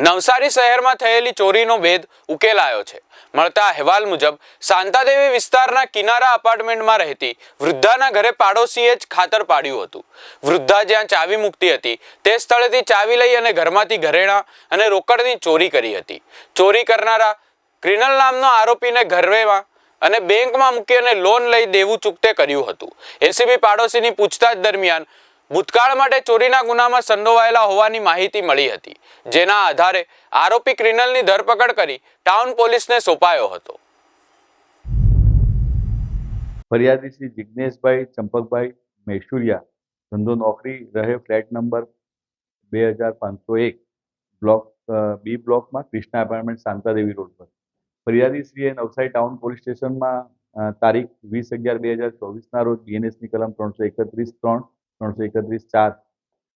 નવસારી શહેરમાં થયેલી ચોરીનો ભેદ ઉકેલાયો છે. મળતા અહેવાલ મુજબ, શાંતાદેવી વિસ્તારના કિનારા અપાર્ટમેન્ટમાં રહેતી વૃદ્ધાના ઘરે પાડોશીએ જ ખાતર પાડ્યું હતું. વૃદ્ધા જ્યાં ચાવી મૂકતી હતી, તે સ્થળેથી ચાવી લઈ અને ઘરમાંથી ઘરેણાં અને રોકડની ચોરી કરી હતી. ચોરી કરનારા ક્રિનલ નામનો આરોપીને ઘરેમાં અને બેંકમાં મૂકી અને લોન લઈ દેવું ચૂકતે કર્યું હતું. એસીબી પાડોશીની પૂછતાછ દરમિયાન ભૂતકાળ માટે ચોરીના ગુનામાં સંડોવાયેલા હોવાની માહિતી મળી હતી, જેના આધારે આરોપી ક્રિનલની ધરપકડ કરી ટાઉન પોલીસને સોંપાયો હતો. ફરિયાદી શ્રી જિજ્ઞેશભાઈ ચંપકભાઈ મૈસુરિયા, ધંધો નોકરી રહે ફ્લેટ નંબર બે હજાર પાંચસો એક, બ્લોક બી બ્લોકમાં કૃષ્ણા એપાર્ટમેન્ટ શાંતાદેવી રોડ પર. ફરિયાદીશ્રીએ નવસારી ટાઉન પોલીસ સ્ટેશનમાં તારીખ વીસ અગિયાર બે હજાર ચોવીસના રોજ બીએનએસની કલમ ત્રણસો એકત્રીસ ત્રણ ત્રણસો એકત્રીસ ચાર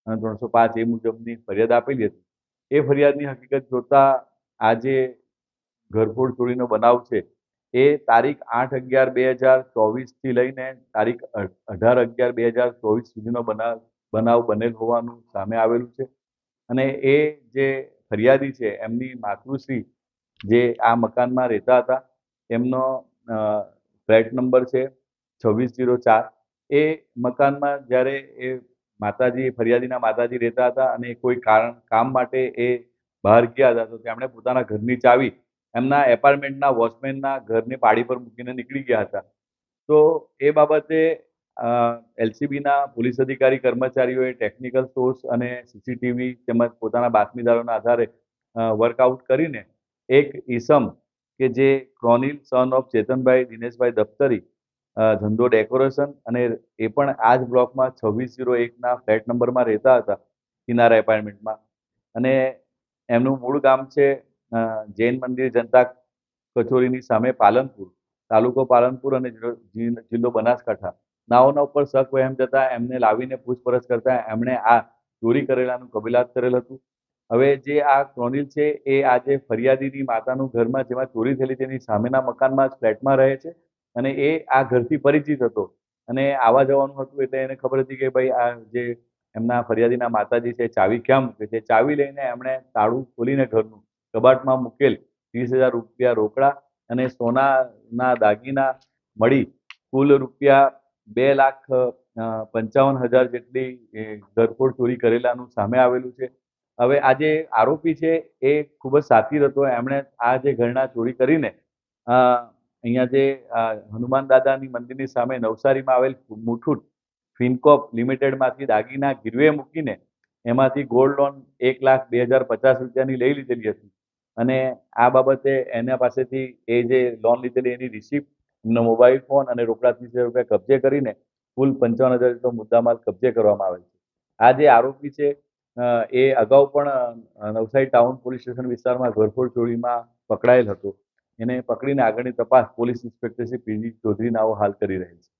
અને ત્રણસો પાંચ એ મુજબની ફરિયાદ આપેલી હતી. એ ફરિયાદની હકીકત જોતા આજે ઘરફોડ ચોરીનો બનાવ છે, એ તારીખ આઠ અગિયાર બે હજાર ચોવીસથી લઈને તારીખ અઢાર અગિયાર બે હજાર ચોવીસ સુધીનો બનાવ બનાવ બનેલ હોવાનું સામે આવેલું છે. અને એ જે ફરિયાદી છે, એમની માતૃશ્રી જે આ મકાનમાં રહેતા હતા, એમનો ફ્લેટ નંબર છે છવ્વીસ જીરો ચાર. એ મકાનમાં જ્યારે એ માતાજી, ફરિયાદીના માતાજી રહેતા હતા અને કોઈ કારણ, કામ માટે એ બહાર ગયા હતા, તો તેમણે પોતાના ઘરની ચાવી એમના એપાર્ટમેન્ટના વોચમેનના ઘરની પાડી પર મૂકીને નીકળી ગયા હતા. તો એ બાબતે એલસીબીના પોલીસ અધિકારી, કર્મચારીઓએ ટેકનિકલ સોર્સ અને સીસીટીવી તેમજ પોતાના બાતમીદારોના આધારે વર્કઆઉટ કરીને એક ઈસમ કે જે ક્રોનિલ, સન ઓફ ચેતનભાઈ, દિનેશભાઈ દફતરી ધંધો ડેકોરેશન અને એ પણ આ જ બ્લોકમાં છવ્વીસ જીરો એકના ફ્લેટ નંબરમાં રહેતા હતા કિનારા એપાર્ટમેન્ટમાં. અને એમનું મૂળ ગામ છે જૈન મંદિર જનતા કચોરીની સામે પાલનપુર, તાલુકો પાલનપુર અને જિલ્લો બનાસકાંઠા. નાઓના ઉપર શક વહેમ જતા એમને લાવીને પૂછપરછ કરતા એમણે આ ચોરી કરેલાનું કબીલાત કરેલ હતું. હવે જે આ ક્રોનિલ છે એ આજે ફરિયાદીની માતાનું ઘરમાં જેમાં ચોરી થયેલી તેની સામેના મકાનમાં જ ફ્લેટમાં રહે છે. અને એ આ ઘરથી પરિચિત હતો. અને આવા જવાનું હતું એટલે એને ખબર હતી કે ભાઈ આ જે એમના ફરિયાદીના માતાજી છે ચાવી ક્યાં મૂકે છે ચાવી લઈને એમણે તાળું ખોલીને ઘરનું કબાટમાં મૂકેલ ત્રીસ હજાર રૂપિયા રોકડા અને સોનાના દાગીના મળી. કુલ રૂપિયા બે લાખ પંચાવન હજાર જેટલી ઘરફોડ ચોરી કરેલાનું સામે આવેલું છે. હવે આ જે આરોપી છે એ ખૂબ જ સાથી હતો. એમણે આ જે ઘરના ચોરી કરીને અહીંયા જે હનુમાન દાદાની મંદિરની સામે નવસારીમાં આવેલ મુઠુટ ફિનકોપ લિમિટેડમાંથી દાગીના ગીરવે મૂકીને એમાંથી ગોલ્ડ લોન એક લાખ બે હજાર પચાસ રૂપિયાની લઈ લીધેલી હતી. અને આ બાબતે એના પાસેથી એ જે લોન લીધેલી એની રિસિપ્ટ એમનો મોબાઈલ ફોન અને રોકડા ત્રીસ હજાર રૂપિયા કબજે કરીને કુલ પંચાવન હજાર જેટલો મુદ્દામાલ કબજે કરવામાં આવેલ છે. આ જે આરોપી છે એ અગાઉ પણ નવસારી ટાઉન પોલીસ સ્ટેશન વિસ્તારમાં ઘરફોડ ચોરીમાં પકડાયેલ હતો. એને પકડીને આગળની તપાસ police inspector Shri P G Chaudhary નાઓ હાલ કરી રહેલ છે.